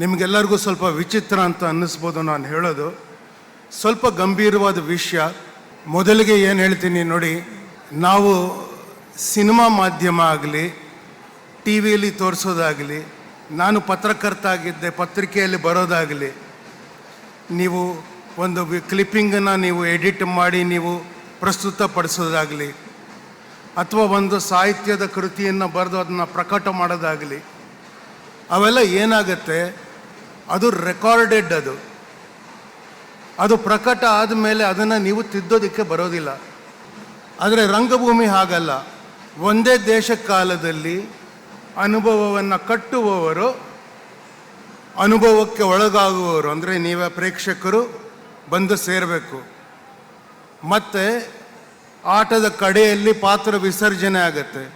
ನಿಮಗೆಲ್ಲರಿಗೂ ಸ್ವಲ್ಪ ವಿಚಿತ್ರ ಅಂತ ಅನ್ನಿಸ್ಬೋದು ನಾನು ಹೇಳೋದು. ಸ್ವಲ್ಪ ಗಂಭೀರವಾದ ವಿಷಯ. ಮೊದಲಿಗೆ ಏನು ಹೇಳ್ತೀನಿ ನೋಡಿ, ನಾವು ಸಿನಿಮಾ ಮಾಧ್ಯಮ ಆಗಲಿ, ಟಿ ವಿಯಲ್ಲಿ ತೋರಿಸೋದಾಗಲಿ, ನಾನು ಪತ್ರಕರ್ತ ಆಗಿದ್ದೆ ಪತ್ರಿಕೆಯಲ್ಲಿ ಬರೋದಾಗಲಿ, ನೀವು ಒಂದು ಕ್ಲಿಪ್ಪಿಂಗನ್ನು ನೀವು ಎಡಿಟ್ ಮಾಡಿ ನೀವು ಪ್ರಸ್ತುತಪಡಿಸೋದಾಗಲಿ, ಅಥವಾ ಒಂದು ಸಾಹಿತ್ಯದ ಕೃತಿಯನ್ನು ಬರೆದು ಅದನ್ನು ಪ್ರಕಟ ಮಾಡೋದಾಗಲಿ, ಅವೆಲ್ಲ ಏನಾಗುತ್ತೆ ಅದು ರೆಕಾರ್ಡೆಡ್ ಅದು. ಅದು ಪ್ರಕಟ ಆದಮೇಲೆ ಅದನ್ನು ನೀವು ತಿದ್ದೋದಕ್ಕೆ ಬರೋದಿಲ್ಲ. ಆದರೆ ರಂಗಭೂಮಿ ಹಾಗಲ್ಲ. ಒಂದೇ ದೇಶ ಕಾಲದಲ್ಲಿ ಅನುಭವವನ್ನು ಕಟ್ಟುವವರು, ಅನುಭವಕ್ಕೆ ಒಳಗಾಗುವವರು, ಅಂದರೆ ನೀವೇ ಪ್ರೇಕ್ಷಕರು ಬಂದು ಸೇರಬೇಕು. ಮತ್ತು ಆಟದ ಕಡೆಯಲ್ಲಿ ಪಾತ್ರ ವಿಸರ್ಜನೆ ಆಗತ್ತೆ.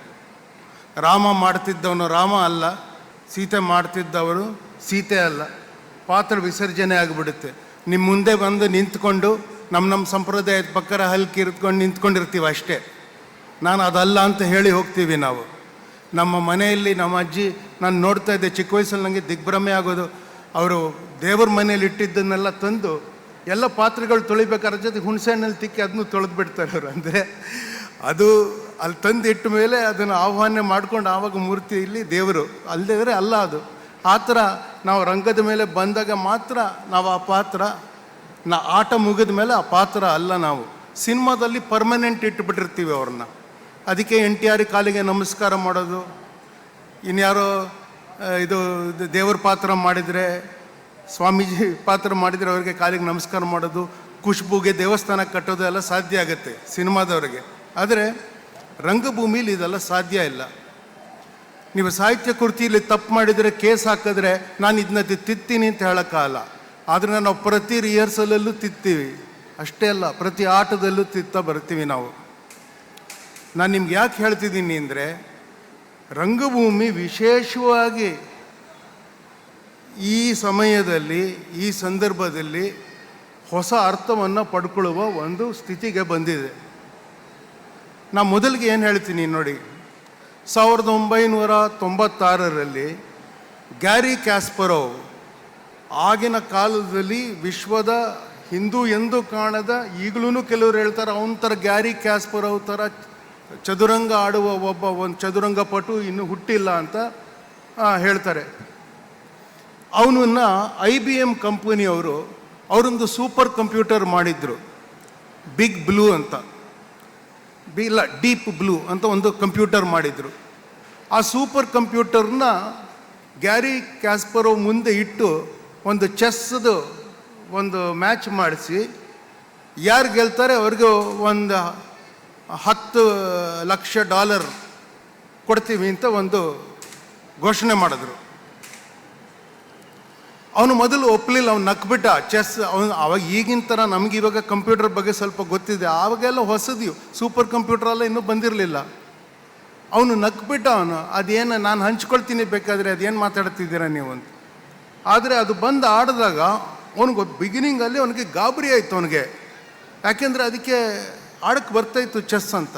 ರಾಮ ಮಾಡ್ತಿದ್ದವನು ರಾಮ ಅಲ್ಲ, ಸೀತೆ ಮಾಡ್ತಿದ್ದವರು ಸೀತೆ ಅಲ್ಲ. ಪಾತ್ರ ವಿಸರ್ಜನೆ ಆಗಿಬಿಡುತ್ತೆ. ನಿಮ್ಮ ಮುಂದೆ ಬಂದು ನಿಂತ್ಕೊಂಡು ನಮ್ಮ ನಮ್ಮ ಸಂಪ್ರದಾಯದ ಪಕ್ಕರ ಹಲ್ಕಿ ಇರ್ತ್ಕೊಂಡು ನಿಂತ್ಕೊಂಡಿರ್ತೀವಿ ಅಷ್ಟೇ. ನಾನು ಅದಲ್ಲ ಅಂತ ಹೇಳಿ ಹೋಗ್ತೀವಿ ನಾವು. ನಮ್ಮ ಮನೆಯಲ್ಲಿ ನಮ್ಮ ಅಜ್ಜಿ ನಾನು ನೋಡ್ತಾ ಇದ್ದೆ, ಚಿಕ್ಕ ವಯಸ್ಸಲ್ಲಿ ನನಗೆ ದಿಗ್ಭ್ರಮೆ ಆಗೋದು. ಅವರು ದೇವ್ರ ಮನೆಯಲ್ಲಿ ಇಟ್ಟಿದ್ದನ್ನೆಲ್ಲ ತಂದು ಎಲ್ಲ ಪಾತ್ರೆಗಳು ತೊಳಿಬೇಕಾದ್ರ ಜೊತೆ ಹುಣಸೆ ಹಣ್ಣಲ್ಲಿ ತಿಕ್ಕಿ ಅದನ್ನು ತೊಳೆದು ಬಿಡ್ತಾರೆ ಅವರು. ಅಂದರೆ ಅದು ಅಲ್ಲಿ ತಂದು ಇಟ್ಟ ಮೇಲೆ ಅದನ್ನು ಆಹ್ವಾನ ಮಾಡ್ಕೊಂಡು ಆವಾಗ ಮೂರ್ತಿ ಇಲ್ಲಿ ದೇವರು. ಅಲ್ಲದೇ ಅಲ್ಲ ಅದು. ಆ ಥರ ನಾವು ರಂಗದ ಮೇಲೆ ಬಂದಾಗ ಮಾತ್ರ ನಾವು ಆ ಪಾತ್ರ, ನಾ ಆಟ ಮುಗಿದ ಮೇಲೆ ಆ ಪಾತ್ರ ಅಲ್ಲ ನಾವು. ಸಿನಿಮಾದಲ್ಲಿ ಪರ್ಮನೆಂಟ್ ಇಟ್ಬಿಟ್ಟಿರ್ತೀವಿ ಅವ್ರನ್ನ. ಅದಕ್ಕೆ ಎನ್ ಟಿ ಆರ್ ಕಾಲಿಗೆ ನಮಸ್ಕಾರ ಮಾಡೋದು. ಇನ್ಯಾರೋ ಇದು ದೇವ್ರ ಪಾತ್ರ ಮಾಡಿದರೆ, ಸ್ವಾಮೀಜಿ ಪಾತ್ರ ಮಾಡಿದರೆ ಅವರಿಗೆ ಕಾಲಿಗೆ ನಮಸ್ಕಾರ ಮಾಡೋದು, ಖುಷ್ಬುಗೆ ದೇವಸ್ಥಾನ ಕಟ್ಟೋದು ಎಲ್ಲ ಸಾಧ್ಯ ಆಗುತ್ತೆ ಸಿನಿಮಾದವರಿಗೆ. ಆದರೆ ರಂಗಭೂಮಿಲಿ ಇದೆಲ್ಲ ಸಾಧ್ಯ ಇಲ್ಲ. ನೀವು ಸಾಹಿತ್ಯ ಕೃತಿಯಲ್ಲಿ ತಪ್ಪು ಮಾಡಿದರೆ ಕೇಸ್ ಹಾಕಿದ್ರೆ ನಾನು ಇದನ್ನ ತಿತ್ತೀನಿ ಅಂತ ಹೇಳೋಕ್ಕಾಗಲ್ಲ. ಆದರೆ ನಾವು ಪ್ರತಿ ರಿಹರ್ಸಲಲ್ಲೂ ತಿತ್ತೀವಿ. ಅಷ್ಟೇ ಅಲ್ಲ, ಪ್ರತಿ ಆಟದಲ್ಲೂ ತಿತ್ತ ಬರ್ತೀವಿ ನಾವು. ನಾನು ನಿಮ್ಗೆ ಯಾಕೆ ಹೇಳ್ತಿದ್ದೀನಿ ಅಂದರೆ, ರಂಗಭೂಮಿ ವಿಶೇಷವಾಗಿ ಈ ಸಮಯದಲ್ಲಿ, ಈ ಸಂದರ್ಭದಲ್ಲಿ ಹೊಸ ಅರ್ಥವನ್ನು ಪಡ್ಕೊಳ್ಳುವ ಒಂದು ಸ್ಥಿತಿಗೆ ಬಂದಿದೆ. ನಾ ಮೊದಲಿಗೆ ಏನು ಹೇಳ್ತೀನಿ ನೋಡಿ ಸಾವಿರದ ಒಂಬೈನೂರ ತೊಂಬತ್ತಾರರಲ್ಲಿ ಗ್ಯಾರಿ ಕ್ಯಾಸ್ಪರೋವ್ ಆಗಿನ ಕಾಲದಲ್ಲಿ ವಿಶ್ವದ ಹಿಂದೂ ಎಂದು ಕಾಣದ ಈಗಲೂ ಕೆಲವರು ಹೇಳ್ತಾರೆ, ಅವನ ಥರ ಗ್ಯಾರಿ ಕ್ಯಾಸ್ಪರೋವ್ ಥರ ಚದುರಂಗ ಆಡುವ ಒಬ್ಬ ಒಂದು ಚದುರಂಗ ಪಟು ಇನ್ನೂ ಹುಟ್ಟಿಲ್ಲ ಅಂತ ಹೇಳ್ತಾರೆ. ಅವನನ್ನ ಐ ಬಿ ಎಂ ಕಂಪನಿಯವರು ಅವರೊಂದು ಸೂಪರ್ ಕಂಪ್ಯೂಟರ್ ಮಾಡಿದ್ರು, ಬಿಗ್ ಬ್ಲೂ ಅಂತ. ಬಿ ಇಲ್ಲ, ಡೀಪ್ ಬ್ಲೂ ಅಂತ ಒಂದು ಕಂಪ್ಯೂಟರ್ ಮಾಡಿದರು. ಆ ಸೂಪರ್ ಕಂಪ್ಯೂಟರ್ನ ಗ್ಯಾರಿ ಕ್ಯಾಸ್ಪರೋ ಮುಂದೆ ಇಟ್ಟು ಒಂದು ಚೆಸ್ದು ಒಂದು ಮ್ಯಾಚ್ ಮಾಡಿಸಿ, ಯಾರು ಗೆಲ್ತಾರೆ ಅವ್ರಿಗೆ ಒಂದು ಹತ್ತು ಲಕ್ಷ ಡಾಲರ್ ಕೊಡ್ತೀವಿ ಅಂತ ಒಂದು ಘೋಷಣೆ ಮಾಡಿದ್ರು. ಅವನು ಮೊದಲು ಒಪ್ಪಲಿಲ್ಲ ಅವ್ನು ನಕ್ಬಿಟ್ಟ ಚೆಸ್ ಅವನು ಅವಾಗ ಈಗಿನ ಥರ ನಮ್ಗೆ ಇವಾಗ ಕಂಪ್ಯೂಟರ್ ಬಗ್ಗೆ ಸ್ವಲ್ಪ ಗೊತ್ತಿದೆ. ಆವಾಗೆಲ್ಲ ಹೊಸದು ಸೂಪರ್ ಕಂಪ್ಯೂಟರ್ ಎಲ್ಲ ಇನ್ನೂ ಬಂದಿರಲಿಲ್ಲ. ಅವನು ನಕ್ಬಿಟ್ಟ ಅವನು, ಅದೇನು ನಾನು ಹಂಚ್ಕೊಳ್ತೀನಿ ಬೇಕಾದರೆ ಅದೇನು ಮಾತಾಡ್ತಿದ್ದೀರಾ ನೀವು ಅಂತ. ಆದರೆ ಅದು ಬಂದು ಆಡಿದಾಗ ಅವನಿಗೆ ಬಿಗಿನಿಂಗಲ್ಲಿ ಅವನಿಗೆ ಗಾಬರಿ ಆಯಿತು ಅವನಿಗೆ. ಯಾಕೆಂದರೆ ಅದಕ್ಕೆ ಆಡಕ್ಕೆ ಬರ್ತಾಯಿತ್ತು ಚೆಸ್ ಅಂತ.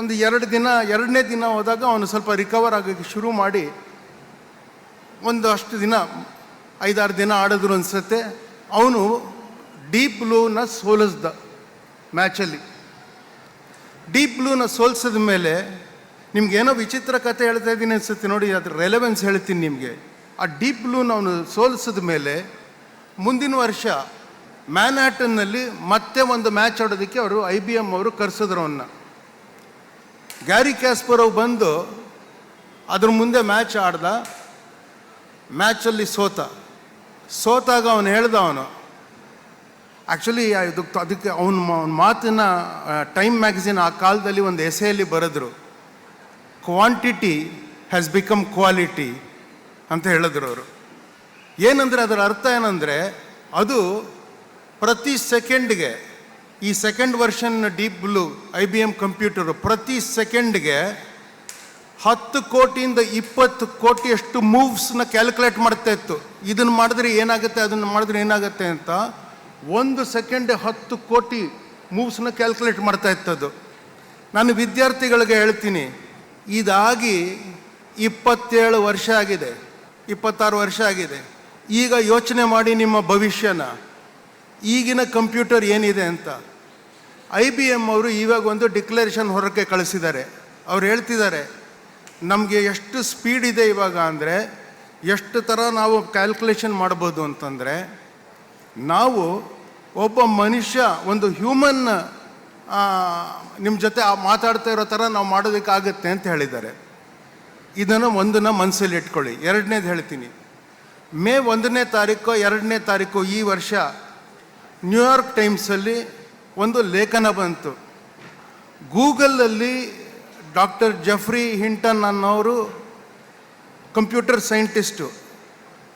ಒಂದು ಎರಡು ದಿನ, ಎರಡನೇ ದಿನ ಹೋದಾಗ ಅವನು ಸ್ವಲ್ಪ ರಿಕವರ್ ಆಗೋಕ್ಕೆ ಶುರು ಮಾಡಿ, ಒಂದು ಅಷ್ಟು ದಿನ ಐದಾರು ದಿನ ಆಡಿದ್ರು ಅನ್ಸುತ್ತೆ. ಅವನು ಡೀಪ್ ಬ್ಲೂನ ಸೋಲಿಸ್ದ ಮ್ಯಾಚಲ್ಲಿ. ಡೀಪ್ ಬ್ಲೂನ ಸೋಲ್ಸಿದ ಮೇಲೆ ನಿಮ್ಗೇನೋ ವಿಚಿತ್ರ ಕತೆ ಹೇಳ್ತಾ ಇದ್ದೀನಿ ಅನ್ಸುತ್ತೆ ನೋಡಿ, ಅದ್ರ ರೆಲೆವೆನ್ಸ್ ಹೇಳ್ತೀನಿ ನಿಮಗೆ. ಆ ಡೀಪ್ ಬ್ಲೂನ ಅವನು ಸೋಲಿಸಿದ ಮೇಲೆ ಮುಂದಿನ ವರ್ಷ ಮ್ಯಾನ್ಹ್ಯಾಟನ್ನಲ್ಲಿ ಮತ್ತೆ ಒಂದು ಮ್ಯಾಚ್ ಆಡೋದಕ್ಕೆ ಅವರು ಐ ಬಿ ಎಂ ಅವರು ಕರೆಸಿದ್ರು ಅವನ್ನ ಗ್ಯಾರಿ ಕ್ಯಾಸ್ಪರೋವ್ ಬಂದು ಅದ್ರ ಮುಂದೆ ಮ್ಯಾಚ್ ಆಡ್ದ. ಮ್ಯಾಚಲ್ಲಿ ಸೋತ. ಸೋತಾಗ ಅವನು ಹೇಳ್ದ ಅವನು ಆ್ಯಕ್ಚುಲಿ ಇದಕ್ಕೆ ಅದಕ್ಕೆ ಅವನ ಮಾತಿನ ಟೈಮ್ ಮ್ಯಾಗಝಿನ್ ಆ ಕಾಲದಲ್ಲಿ ಒಂದು ಎಸೆಯಲ್ಲಿ ಬರೆದ್ರು ಕ್ವಾಂಟಿಟಿ ಹ್ಯಾಸ್ ಬಿಕಮ್ ಕ್ವಾಲಿಟಿ ಅಂತ ಹೇಳಿದ್ರು ಅವರು. ಏನಂದರೆ ಅದರ ಅರ್ಥ ಏನಂದರೆ, ಅದು ಪ್ರತಿ ಸೆಕೆಂಡ್ಗೆ, ಈ second version deep blue I B M computer ಪ್ರತಿ ಸೆಕೆಂಡ್ಗೆ ಹತ್ತು ಕೋಟಿಯಿಂದ ಇಪ್ಪತ್ತು ಕೋಟಿಯಷ್ಟು ಮೂವ್ಸ್ನ ಕ್ಯಾಲ್ಕುಲೇಟ್ ಮಾಡ್ತಾ ಇತ್ತು. ಇದನ್ನು ಮಾಡಿದ್ರೆ ಏನಾಗುತ್ತೆ, ಅದನ್ನು ಮಾಡಿದ್ರೆ ಏನಾಗುತ್ತೆ ಅಂತ ಒಂದು ಸೆಕೆಂಡ್ ಹತ್ತು ಕೋಟಿ ಮೂವ್ಸ್ನ ಕ್ಯಾಲ್ಕುಲೇಟ್ ಮಾಡ್ತಾ ಇತ್ತದು. ನಾನು ವಿದ್ಯಾರ್ಥಿಗಳಿಗೆ ಹೇಳ್ತೀನಿ, ಇದಾಗಿ ಇಪ್ಪತ್ತೇಳು ವರ್ಷ ಆಗಿದೆ, ಇಪ್ಪತ್ತಾರು ವರ್ಷ ಆಗಿದೆ. ಈಗ ಯೋಚನೆ ಮಾಡಿ ನಿಮ್ಮ ಭವಿಷ್ಯನ. ಈಗಿನ ಕಂಪ್ಯೂಟರ್ ಏನಿದೆ ಅಂತ. ಐ ಬಿ ಎಂ ಅವರು ಇವಾಗ ಒಂದು ಡಿಕ್ಲರೇಷನ್ ಹೊರಕ್ಕೆ ಕಳಿಸಿದ್ದಾರೆ. ಅವ್ರು ಹೇಳ್ತಿದ್ದಾರೆ ನಮಗೆ ಎಷ್ಟು ಸ್ಪೀಡ್ ಇದೆ ಇವಾಗ ಅಂದರೆ ಎಷ್ಟು ಥರ ನಾವು ಕ್ಯಾಲ್ಕುಲೇಷನ್ ಮಾಡ್ಬೋದು ಅಂತಂದರೆ ನಾವು ಒಬ್ಬ ಮನುಷ್ಯ, ಒಂದು ಹ್ಯೂಮನ್ ನಿಮ್ಮ ಜೊತೆ ಮಾತಾಡ್ತಾ ಇರೋ ಥರ ನಾವು ಮಾಡೋದಕ್ಕಾಗತ್ತೆ ಅಂತ ಹೇಳಿದ್ದಾರೆ. ಇದನ್ನು ಒಂದನ್ನು ಮನಸ್ಸಲ್ಲಿ ಇಟ್ಕೊಳ್ಳಿ. ಎರಡನೇದು ಹೇಳ್ತೀನಿ. ಮೇ ಒಂದನೇ ತಾರೀಕು, ಎರಡನೇ ತಾರೀಕು ಈ ವರ್ಷ ನ್ಯೂಯಾರ್ಕ್ ಟೈಮ್ಸಲ್ಲಿ ಒಂದು ಲೇಖನ ಬಂತು. ಗೂಗಲಲ್ಲಿ ಡಾಕ್ಟರ್ ಜಫ್ರಿ ಹಿಂಟನ್ ಅನ್ನೋರು ಕಂಪ್ಯೂಟರ್ ಸೈಂಟಿಸ್ಟು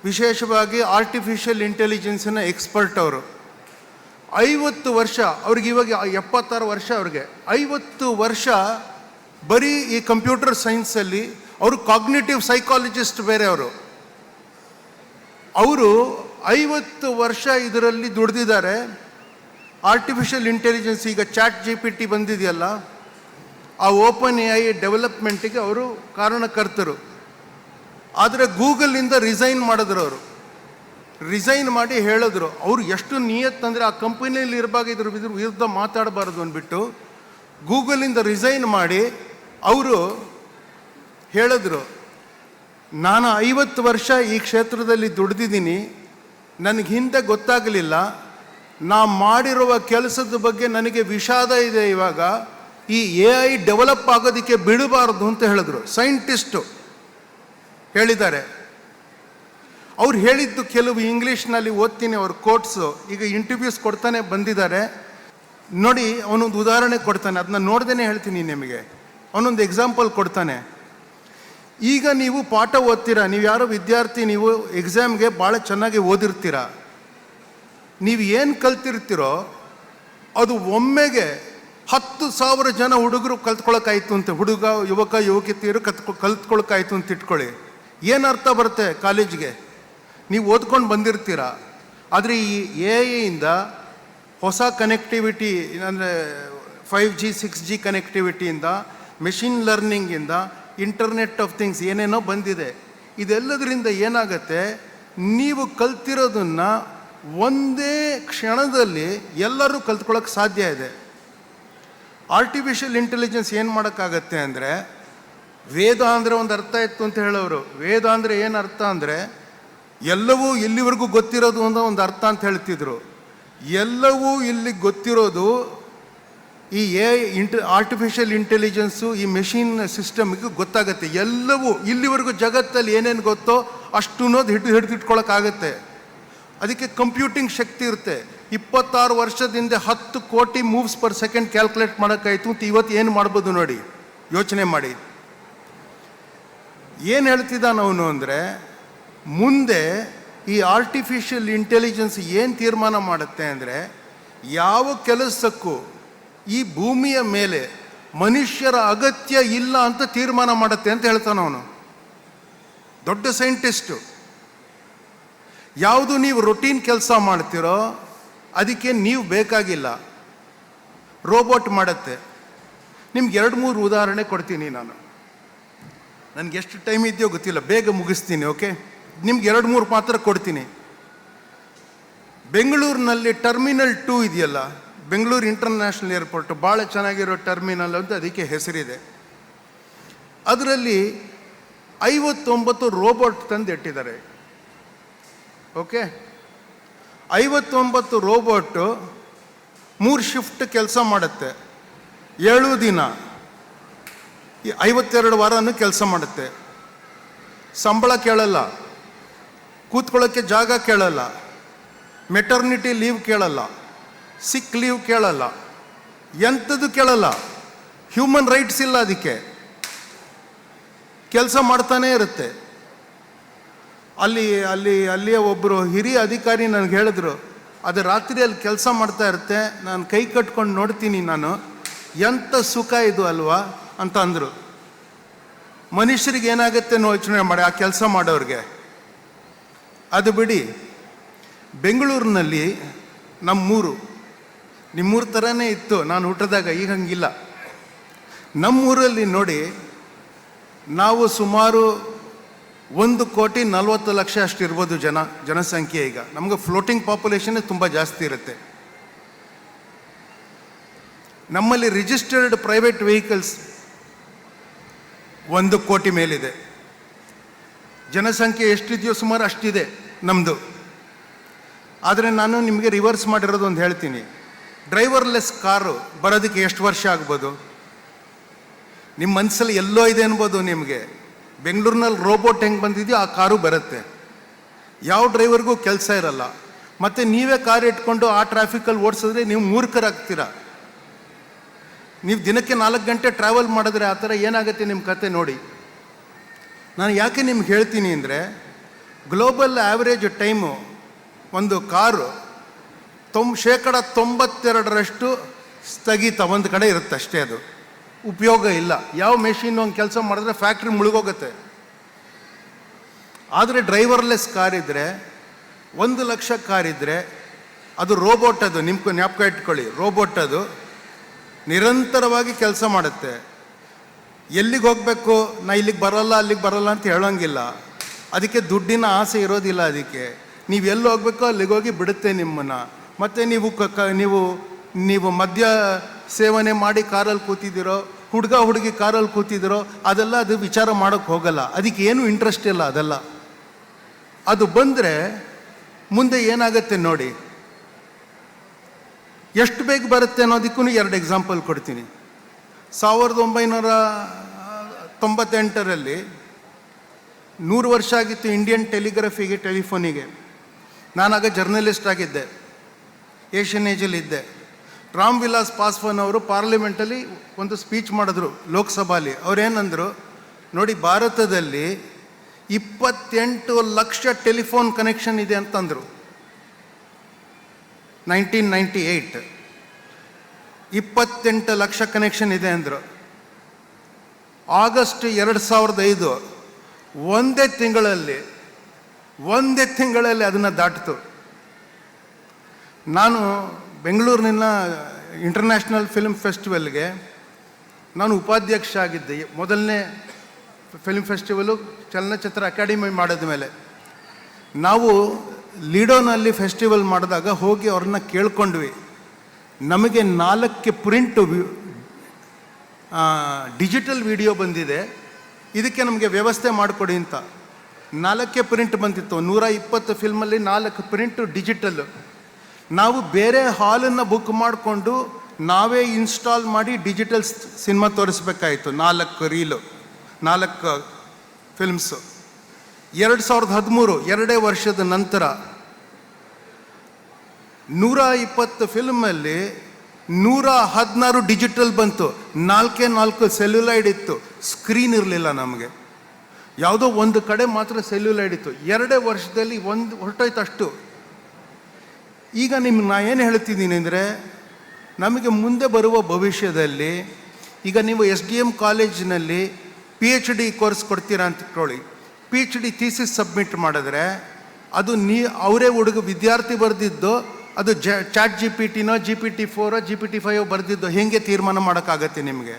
ವಿಶೇಷವಾಗಿ ಆರ್ಟಿಫಿಷಿಯಲ್ ಇಂಟೆಲಿಜೆನ್ಸಿನ ಎಕ್ಸ್ಪರ್ಟ್ ಅವರು. ಐವತ್ತು ವರ್ಷ, ಅವ್ರಿಗೆ ಇವಾಗ ಎಪ್ಪತ್ತಾರು ವರ್ಷ ಅವ್ರಿಗೆ. ಐವತ್ತು ವರ್ಷ ಬರೀ ಈ ಕಂಪ್ಯೂಟರ್ ಸೈನ್ಸಲ್ಲಿ ಅವರು ಕಾಗ್ನೇಟಿವ್ ಸೈಕಾಲಜಿಸ್ಟ್ ಬೇರೆ ಅವರು. ಅವರು ಐವತ್ತು ವರ್ಷ ಇದರಲ್ಲಿ ದುಡ್ದಿದ್ದಾರೆ. ಆರ್ಟಿಫಿಷಿಯಲ್ ಇಂಟೆಲಿಜೆನ್ಸ್ ಈಗ ಚಾಟ್ ಜಿ ಪಿ ಟಿ ಬಂದಿದೆಯಲ್ಲ ಆ ಓಪನ್ ಎ ಐ ಡೆವಲಪ್ಮೆಂಟಿಗೆ ಅವರು ಕಾರಣಕರ್ತರು. ಆದರೆ ಗೂಗಲಿಂದ ರಿಸೈನ್ ಮಾಡಿದ್ರು ಅವರು. ರಿಸೈನ್ ಮಾಡಿ ಹೇಳಿದ್ರು. ಅವ್ರು ಎಷ್ಟು ನಿಯತ್ತಂದರೆ ಆ ಕಂಪನಿಯಲ್ಲಿ ಇರಬಾಗ ಇದ್ರ ವಿರುದ್ಧ ಮಾತಾಡಬಾರ್ದು ಅಂದ್ಬಿಟ್ಟು ಗೂಗಲಿಂದ ರಿಸೈನ್ ಮಾಡಿ ಅವರು ಹೇಳಿದ್ರು. ನಾನು ಐವತ್ತು ವರ್ಷ ಈ ಕ್ಷೇತ್ರದಲ್ಲಿ ದುಡ್ದಿದ್ದೀನಿ. ನನಗೆ ಹಿಂದೆ ಗೊತ್ತಾಗಲಿಲ್ಲ. ನಾ ಮಾಡಿರುವ ಕೆಲಸದ ಬಗ್ಗೆ ನನಗೆ ವಿಷಾದ ಇದೆ ಇವಾಗ. ಈ ಎ ಐ ಡೆವಲಪ್ ಆಗೋದಕ್ಕೆ ಬಿಡಬಾರ್ದು ಅಂತ ಹೇಳಿದ್ರು. ಸೈಂಟಿಸ್ಟು ಹೇಳಿದ್ದಾರೆ. ಅವ್ರು ಹೇಳಿದ್ದು ಕೆಲವು ಇಂಗ್ಲೀಷ್ನಲ್ಲಿ ಓದ್ತೀನಿ ಅವ್ರ ಕೋಟ್ಸು, ಈಗ ಇಂಟರ್ವ್ಯೂಸ್ ಕೊಡ್ತಾನೆ ಬಂದಿದ್ದಾರೆ. ನೋಡಿ, ಅವನೊಂದು ಉದಾಹರಣೆ ಕೊಡ್ತಾನೆ, ಅದನ್ನ ನೋಡ್ದೇ ಹೇಳ್ತೀನಿ ನಿಮಗೆ. ಅವನೊಂದು ಎಕ್ಸಾಂಪಲ್ ಕೊಡ್ತಾನೆ. ಈಗ ನೀವು ಪಾಠ ಓದ್ತೀರಾ, ನೀವು ಯಾರೋ ವಿದ್ಯಾರ್ಥಿ, ನೀವು ಎಕ್ಸಾಮ್ಗೆ ಭಾಳ ಚೆನ್ನಾಗಿ ಓದಿರ್ತೀರ. ನೀವು ಏನು ಕಲ್ತಿರ್ತೀರೋ, ಅದು ಒಮ್ಮೆಗೆ ಹತ್ತು ಸಾವಿರ ಜನ ಹುಡುಗರು ಕಲ್ತ್ಕೊಳಕ್ಕಾಯ್ತು ಅಂತ, ಹುಡುಗ, ಯುವಕ ಯುವಕಿಯರು ಕತ್ಕೊ ಕಲ್ತ್ಕೊಳಕ್ಕಾಯ್ತು ಅಂತ ಇಟ್ಕೊಳ್ಳಿ. ಏನು ಅರ್ಥ ಬರುತ್ತೆ ಕಾಲೇಜ್ಗೆ? ನೀವು ಓದ್ಕೊಂಡು ಬಂದಿರ್ತೀರ? ಆದರೆ ಈ ಎ ಐಯಿಂದ ಹೊಸ ಕನೆಕ್ಟಿವಿಟಿ ಅಂದರೆ ಫೈವ್ ಜಿ ಸಿಕ್ಸ್ ಜಿ ಕನೆಕ್ಟಿವಿಟಿಯಿಂದ ಮೆಷಿನ್ ಲರ್ನಿಂಗಿಂದ ಇಂಟರ್ನೆಟ್ ಆಫ್ ಥಿಂಗ್ಸ್ ಏನೇನೋ ಬಂದಿದೆ. ಇದೆಲ್ಲದರಿಂದ ಏನಾಗತ್ತೆ? ನೀವು ಕಲ್ತಿರೋದನ್ನು ಒಂದೇ ಕ್ಷಣದಲ್ಲಿ ಎಲ್ಲರೂ ಕಲ್ತ್ಕೊಳ್ಳೋಕೆ ಸಾಧ್ಯ ಇದೆ. ಆರ್ಟಿಫಿಷಿಯಲ್ ಇಂಟೆಲಿಜೆನ್ಸ್ ಏನು ಮಾಡೋಕ್ಕಾಗತ್ತೆ ಅಂದರೆ, ವೇದ ಅಂದರೆ ಒಂದು ಅರ್ಥ ಇತ್ತು ಅಂತ ಹೇಳೋರು. ವೇದ ಅಂದರೆ ಏನು ಅರ್ಥ ಅಂದರೆ, ಎಲ್ಲವೂ ಇಲ್ಲಿವರೆಗೂ ಗೊತ್ತಿರೋದು ಅಂತ ಒಂದು ಅರ್ಥ ಅಂತ ಹೇಳ್ತಿದ್ರು. ಎಲ್ಲವೂ ಇಲ್ಲಿ ಗೊತ್ತಿರೋದು ಈ ಎ ಇಂಟ ಆರ್ಟಿಫಿಷಿಯಲ್ ಇಂಟೆಲಿಜೆನ್ಸು ಈ ಮೆಷಿನ್ ಸಿಸ್ಟಮ್ಗೆ ಗೊತ್ತಾಗುತ್ತೆ. ಎಲ್ಲವೂ ಇಲ್ಲಿವರೆಗೂ ಜಗತ್ತಲ್ಲಿ ಏನೇನು ಗೊತ್ತೋ ಅಷ್ಟನ್ನೋದು ಹಿಡಿದು ಹಿಡಿದಿಟ್ಕೊಳಕ್ಕಾಗತ್ತೆ. ಅದಕ್ಕೆ ಕಂಪ್ಯೂಟಿಂಗ್ ಶಕ್ತಿ ಇರುತ್ತೆ. ಇಪ್ಪತ್ತಾರು ವರ್ಷದಿಂದ ಹತ್ತು ಕೋಟಿ ಮೂವ್ಸ್ ಪರ್ ಸೆಕೆಂಡ್ ಕ್ಯಾಲ್ಕುಲೇಟ್ ಮಾಡೋಕ್ಕಾಯ್ತು ಅಂತ ಇವತ್ತು ಏನು ಮಾಡ್ಬೋದು ನೋಡಿ, ಯೋಚನೆ ಮಾಡಿ. ಏನು ಹೇಳ್ತಿದ್ದಾನ ಅವನು ಅಂದರೆ, ಮುಂದೆ ಈ ಆರ್ಟಿಫಿಷಿಯಲ್ ಇಂಟೆಲಿಜೆನ್ಸ್ ಏನು ತೀರ್ಮಾನ ಮಾಡುತ್ತೆ ಅಂದರೆ, ಯಾವ ಕೆಲಸಕ್ಕೂ ಈ ಭೂಮಿಯ ಮೇಲೆ ಮನುಷ್ಯರ ಅಗತ್ಯ ಇಲ್ಲ ಅಂತ ತೀರ್ಮಾನ ಮಾಡುತ್ತೆ ಅಂತ ಹೇಳ್ತಾನೆ ಅವನು. ದೊಡ್ಡ ಸೈಂಟಿಸ್ಟು ಯಾವುದು ನೀವು ರೊಟೀನ್ ಕೆಲಸ ಮಾಡ್ತೀರೋ ಅದಕ್ಕೆ ನೀವು ಬೇಕಾಗಿಲ್ಲ. ರೋಬೋಟ್ ಮಾಡುತ್ತೆ. ನಿಮ್ಗೆ ಎರಡು ಮೂರು ಉದಾಹರಣೆ ಕೊಡ್ತೀನಿ ನಾನು. ನನಗೆ ಎಷ್ಟು ಟೈಮ್ ಇದೆಯೋ ಗೊತ್ತಿಲ್ಲ. ಬೇಗ ಮುಗಿಸ್ತೀನಿ, ಓಕೆ? ನಿಮ್ಗೆ ಎರಡು ಮೂರು ಮಾತ್ರ ಕೊಡ್ತೀನಿ. ಬೆಂಗಳೂರಿನಲ್ಲಿ ಟರ್ಮಿನಲ್ ಟೂ ಇದೆಯಲ್ಲ, ಬೆಂಗಳೂರು ಇಂಟರ್ನ್ಯಾಷನಲ್ ಏರ್ಪೋರ್ಟ್, ಭಾಳ ಚೆನ್ನಾಗಿರೋ ಟರ್ಮಿನಲ್ ಅಂತ ಅದಕ್ಕೆ ಹೆಸರಿದೆ. ಅದರಲ್ಲಿ ಐವತ್ತೊಂಬತ್ತು ರೋಬೋಟ್ ತಂದು ಇಟ್ಟಿದ್ದಾರೆ ಓಕೆ? ಐವತ್ತೊಂಬತ್ತು ರೋಬೋಟು ಮೂರು ಶಿಫ್ಟ್ ಕೆಲಸ ಮಾಡುತ್ತೆ. ಏಳು ದಿನ. ಈ ಐವತ್ತೆರಡು ವಾರನೂ ಕೆಲಸ ಮಾಡುತ್ತೆ. ಸಂಬಳ ಕೇಳಲ್ಲ. ಕೂತ್ಕೊಳ್ಳೋಕ್ಕೆ ಜಾಗ ಕೇಳಲ್ಲ. ಮೆಟರ್ನಿಟಿ ಲೀವ್ ಕೇಳಲ್ಲ. ಸಿಕ್ ಲೀವ್ ಕೇಳಲ್ಲ. ಎಂಥದ್ದು ಕೇಳಲ್ಲ. ಹ್ಯೂಮನ್ ರೈಟ್ಸ್ ಇಲ್ಲ ಅದಕ್ಕೆ. ಕೆಲಸ ಮಾಡ್ತಾನೇ ಇರುತ್ತೆ. ಅಲ್ಲಿ ಅಲ್ಲಿ, ಅಲ್ಲಿಯ ಒಬ್ಬರು ಹಿರಿಯ ಅಧಿಕಾರಿ ನನಗೆ ಹೇಳಿದ್ರು, ಅದು ರಾತ್ರಿಯಲ್ಲಿ ಕೆಲಸ ಮಾಡ್ತಾ ಇರುತ್ತೆ, ನಾನು ಕೈ ಕಟ್ಕೊಂಡು ನೋಡ್ತೀನಿ ನಾನು ಎಂಥ ಸುಖ ಇದು ಅಲ್ವಾ ಅಂತ ಅಂದರು. ಮನುಷ್ಯರಿಗೆ ಏನಾಗುತ್ತೆ ಯೋಚನೆ ಮಾಡಿ ಆ ಕೆಲಸ ಮಾಡೋರಿಗೆ. ಅದು ಬಿಡಿ, ಬೆಂಗಳೂರಿನಲ್ಲಿ ನಮ್ಮೂರು, ನಿಮ್ಮೂರ ಥರನೇ ಇತ್ತು, ನಾನು ಹುಟ್ಟಿದಾಗ ಈಗ ಹಂಗಿಲ್ಲ. ನಮ್ಮೂರಲ್ಲಿ ನೋಡಿ, ನಾವು ಸುಮಾರು ಒಂದು ಕೋಟಿ ನಲವತ್ತು ಲಕ್ಷ ಅಷ್ಟು ಇರ್ಬೋದು ಜನ, ಜನಸಂಖ್ಯೆ ಈಗ. ನಮಗೆ ಫ್ಲೋಟಿಂಗ್ ಪಾಪ್ಯುಲೇಷನ್ ತುಂಬ ಜಾಸ್ತಿ ಇರುತ್ತೆ. ನಮ್ಮಲ್ಲಿ ರಿಜಿಸ್ಟರ್ಡ್ ಪ್ರೈವೇಟ್ ವೆಹಿಕಲ್ಸ್ ಒಂದು ಕೋಟಿ ಮೇಲಿದೆ. ಜನಸಂಖ್ಯೆ ಎಷ್ಟಿದೆಯೋ ಸುಮಾರು ಅಷ್ಟಿದೆ ನಮ್ಮದು ಆದರೆ ನಾನು ನಿಮಗೆ ರಿವರ್ಸ್ ಮಾಡಿರೋದು ಒಂದು ಹೇಳ್ತೀನಿ. ಡ್ರೈವರ್ಲೆಸ್ ಕಾರು ಬರೋದಕ್ಕೆ ಎಷ್ಟು ವರ್ಷ ಆಗ್ಬೋದು? ನಿಮ್ಮ ಮನಸ್ಸಲ್ಲಿ ಎಲ್ಲೋ ಇದೆ ಅನ್ಬೋದು ನಿಮಗೆ. ಬೆಂಗಳೂರಿನಲ್ಲಿ ರೋಬೋಟ್ ಹೆಂಗೆ ಬಂದಿದೆಯೋ ಆ ಕಾರು ಬರುತ್ತೆ. ಯಾವ ಡ್ರೈವರ್ಗೂ ಕೆಲಸ ಇರಲ್ಲ. ಮತ್ತು ನೀವೇ ಕಾರ್ ಇಟ್ಕೊಂಡು ಆ ಟ್ರಾಫಿಕಲ್ಲಿ ಓಡಿಸಿದ್ರೆ ನೀವು ಮೂರ್ಖರಾಗ್ತೀರ? ನೀವು ದಿನಕ್ಕೆ ನಾಲ್ಕು ಗಂಟೆ ಟ್ರಾವೆಲ್ ಮಾಡಿದ್ರೆ ಆ ಥರ ಏನಾಗುತ್ತೆ ನಿಮ್ಮ ಕತೆ ನೋಡಿ. ನಾನು ಯಾಕೆ ನಿಮ್ಗೆ ಹೇಳ್ತೀನಿ ಅಂದರೆ ಗ್ಲೋಬಲ್ ಆ್ಯಾವ್ರೇಜ್ ಟೈಮು ಒಂದು ಕಾರು ತೊಂಬ ಶೇಕಡ ತೊಂಬತ್ತೆರಡರಷ್ಟು ಸ್ಥಗಿತ, ಒಂದು ಕಡೆ ಇರುತ್ತೆ ಅಷ್ಟೇ ಅದು. ಉಪಯೋಗ ಇಲ್ಲ. ಯಾವ ಮೆಷಿನ್ ಒಂದು ಕೆಲಸ ಮಾಡಿದ್ರೆ ಫ್ಯಾಕ್ಟ್ರಿ ಮುಳುಗೋಗುತ್ತೆ. ಆದರೆ ಡ್ರೈವರ್ಲೆಸ್ ಕಾರ್ ಇದ್ದರೆ ಒಂದು ಲಕ್ಷ ಕಾರ್ ಇದ್ದರೆ ಅದು ರೋಬೋಟ್ ಅದು. ನಿಮ್ಗೆ ಜ್ಞಾಪಕ ಇಟ್ಕೊಳ್ಳಿ. ರೋಬೋಟ್ ಅದು ನಿರಂತರವಾಗಿ ಕೆಲಸ ಮಾಡುತ್ತೆ. ಎಲ್ಲಿಗೆ ಹೋಗಬೇಕು? ನಾ ಇಲ್ಲಿಗೆ ಬರಲ್ಲ, ಅಲ್ಲಿಗೆ ಬರಲ್ಲ ಅಂತ ಹೇಳೋಂಗಿಲ್ಲ. ಅದಕ್ಕೆ ದುಡ್ಡಿನ ಆಸೆ ಇರೋದಿಲ್ಲ ಅದಕ್ಕೆ. ನೀವು ಎಲ್ಲಿ ಹೋಗ್ಬೇಕೋ ಅಲ್ಲಿಗೆ ಹೋಗಿ ಬಿಡುತ್ತೆ ನಿಮ್ಮನ್ನು. ಮತ್ತು ನೀವು ಕ ನೀವು ನೀವು ಮದ್ಯ ಸೇವನೆ ಮಾಡಿ ಕಾರಲ್ಲಿ ಕೂತಿದ್ದೀರೋ, ಹುಡುಗ ಹುಡುಗಿ ಕಾರಲ್ಲಿ ಕೂತಿದ್ದೀರೋ, ಅದೆಲ್ಲ ಅದು ವಿಚಾರ ಮಾಡೋಕ್ಕೆ ಹೋಗಲ್ಲ. ಅದಕ್ಕೆ ಏನು ಇಂಟ್ರೆಸ್ಟ್ ಇಲ್ಲ ಅದೆಲ್ಲ. ಅದು ಬಂದರೆ ಮುಂದೆ ಏನಾಗುತ್ತೆ ನೋಡಿ. ಎಷ್ಟು ಬೇಗ ಬರುತ್ತೆ ಅನ್ನೋದಕ್ಕೂ ಎರಡು ಎಕ್ಸಾಂಪಲ್ ಕೊಡ್ತೀನಿ. ಸಾವಿರದ ಒಂಬೈನೂರ ತೊಂಬತ್ತೆಂಟರಲ್ಲಿ ನೂರು ವರ್ಷ ಆಗಿತ್ತು ಇಂಡಿಯನ್ ಟೆಲಿಗ್ರಫಿಗೆ ಟೆಲಿಫೋನಿಗೆ ನಾನಾಗ ಜರ್ನಲಿಸ್ಟ್ ಆಗಿದ್ದೆ. ಏಷ್ಯನ್ ಏಜಲ್ಲಿ ಇದ್ದೆ. ರಾಮ್ ವಿಲಾಸ್ ಪಾಸ್ವಾನ್ ಅವರು ಪಾರ್ಲಿಮೆಂಟಲ್ಲಿ ಒಂದು ಸ್ಪೀಚ್ ಮಾಡಿದ್ರು ಲೋಕಸಭಾಲಿ. ಅವರೇನಂದರು, ನೋಡಿ ಭಾರತದಲ್ಲಿ ಇಪ್ಪತ್ತೆಂಟು ಲಕ್ಷ ಟೆಲಿಫೋನ್ ಕನೆಕ್ಷನ್ ಇದೆ ಅಂತಂದರು. ನೈನ್ಟೀನ್ ನೈಂಟಿ ಏಯ್ಟ್ ಇಪ್ಪತ್ತೆಂಟು ಲಕ್ಷ ಕನೆಕ್ಷನ್ ಇದೆ ಅಂದರು. ಆಗಸ್ಟ್ ಎರಡು ಸಾವಿರದ ಐದು, ಒಂದೇ ತಿಂಗಳಲ್ಲಿ ಒಂದೇ ತಿಂಗಳಲ್ಲಿ ಅದನ್ನು ದಾಟಿತು. ನಾನು ಬೆಂಗಳೂರಿನ ಇಂಟರ್ನ್ಯಾಷನಲ್ ಫಿಲ್ಮ್ ಫೆಸ್ಟಿವಲ್ಗೆ ನಾನು ಉಪಾಧ್ಯಕ್ಷ ಆಗಿದ್ದೆ ಮೊದಲನೇ ಫಿಲ್ಮ್ ಫೆಸ್ಟಿವಲು ಚಲನಚಿತ್ರ ಅಕಾಡೆಮಿ ಮಾಡಿದ ಮೇಲೆ. ನಾವು ಲೀಡೋನಲ್ಲಿ ಫೆಸ್ಟಿವಲ್ ಮಾಡಿದಾಗ ಹೋಗಿ ಅವ್ರನ್ನ ಕೇಳ್ಕೊಂಡ್ವಿ. ನಮಗೆ ನಾಲ್ಕು ಪ್ರಿಂಟು ಡಿಜಿಟಲ್ ವಿಡಿಯೋ ಬಂದಿದೆ. ಇದಕ್ಕೆ ನಮಗೆ ವ್ಯವಸ್ಥೆ ಮಾಡಿಕೊಡಿ ಅಂತ. ನಾಲ್ಕೇ ಪ್ರಿಂಟ್ ಬಂದಿತ್ತು. ನೂರ ಇಪ್ಪತ್ತು ಫಿಲ್ಮಲ್ಲಿ ನಾಲ್ಕು ಪ್ರಿಂಟು ಡಿಜಿಟಲ್ ನಾವು ಬೇರೆ ಹಾಲನ್ನು ಬುಕ್ ಮಾಡಿಕೊಂಡು ನಾವೇ ಇನ್ಸ್ಟಾಲ್ ಮಾಡಿ ಡಿಜಿಟಲ್ ಸಿನಿಮಾ ತೋರಿಸ್ಬೇಕಾಯಿತು. ನಾಲ್ಕು ರೀಲು ನಾಲ್ಕು ಫಿಲ್ಮ್ಸು ಎರಡು ಸಾವಿರದ ಹದಿಮೂರು, ಎರಡೇ ವರ್ಷದ ನಂತರ ನೂರ ಇಪ್ಪತ್ತು ಫಿಲ್ಮಲ್ಲಿ ನೂರ ಹದಿನಾರು ಡಿಜಿಟಲ್ ಬಂತು. ನಾಲ್ಕೇ ನಾಲ್ಕು ಸೆಲ್ಯುಲೈಡ್ ಇತ್ತು. ಸ್ಕ್ರೀನ್ ಇರಲಿಲ್ಲ ನಮಗೆ. ಯಾವುದೋ ಒಂದು ಕಡೆ ಮಾತ್ರ ಸೆಲ್ಯುಲೈಡ್ ಇತ್ತು. ಎರಡೇ ವರ್ಷದಲ್ಲಿ ಒಂದು ಹೊರಟೋಯ್ತು ಅಷ್ಟು. ಈಗ ನಿಮ್ಗೆ ನಾ ಏನು ಹೇಳ್ತಿದ್ದೀನಿ ಅಂದರೆ, ನಮಗೆ ಮುಂದೆ ಬರುವ ಭವಿಷ್ಯದಲ್ಲಿ, ಈಗ ನೀವು ಎಸ್ ಡಿ ಎಂ ಕಾಲೇಜಿನಲ್ಲಿ ಪಿ ಎಚ್ ಡಿ ಕೋರ್ಸ್ ಕೊಡ್ತೀರಾ ಅಂತ ಇಟ್ಕೊಳ್ಳಿ P H D thesis submit ಮಾಡಿದ್ರೆ, ಅದು ನೀ, ಅವರೇ ಹುಡುಗ ವಿದ್ಯಾರ್ಥಿ ಬರೆದಿದ್ದು, ಅದು ಜ ಚಾಟ್ ಜಿ ಪಿ ಟಿನೋ ಜಿ ಪಿ ಟಿ ಫೋರೋ ಜಿ ಪಿ ಟಿ ಫೈವ್ ಬರೆದಿದ್ದು, ಹೇಗೆ ತೀರ್ಮಾನ ಮಾಡೋಕ್ಕಾಗತ್ತೆ ನಿಮಗೆ?